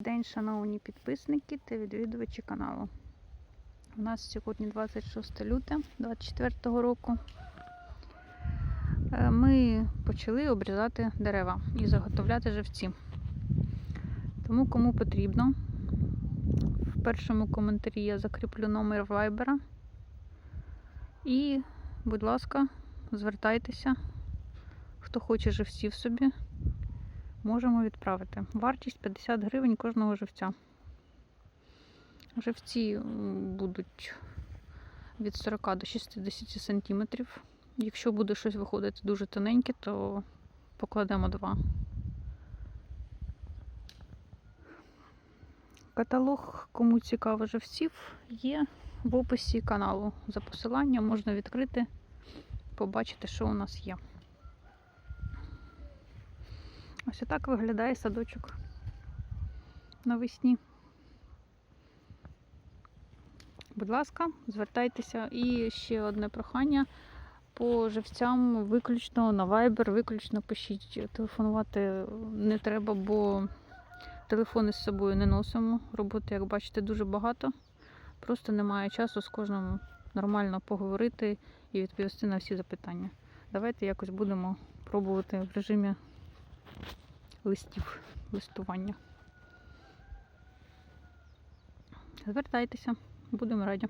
День, шановні підписники та відвідувачі каналу. У нас сьогодні 26 люте 2024 року. Е, Ми почали обрізати дерева і заготовляти живці. Тому кому потрібно, в першому коментарі я закріплю номер вайбера. І, будь ласка, звертайтеся, хто хоче живців собі можемо відправити. Вартість 50 гривень кожного живця. Живці будуть від 40 до 60 сантиметрів. Якщо буде щось виходити дуже тоненьке, то покладемо два. Каталог, кому цікаво живців, є в описі каналу. За посиланням можна відкрити, побачити, що у нас є. Ось так виглядає садочок навесні. Будь ласка, звертайтеся. І ще одне прохання. По живцям виключно на Viber, виключно пишіть. Телефонувати не треба, бо телефони з собою не носимо. Роботи, як бачите, дуже багато. Просто немає часу з кожним нормально поговорити і відповісти на всі запитання. Давайте якось будемо пробувати в режимі листів, листування. Звертайтеся, будемо раді.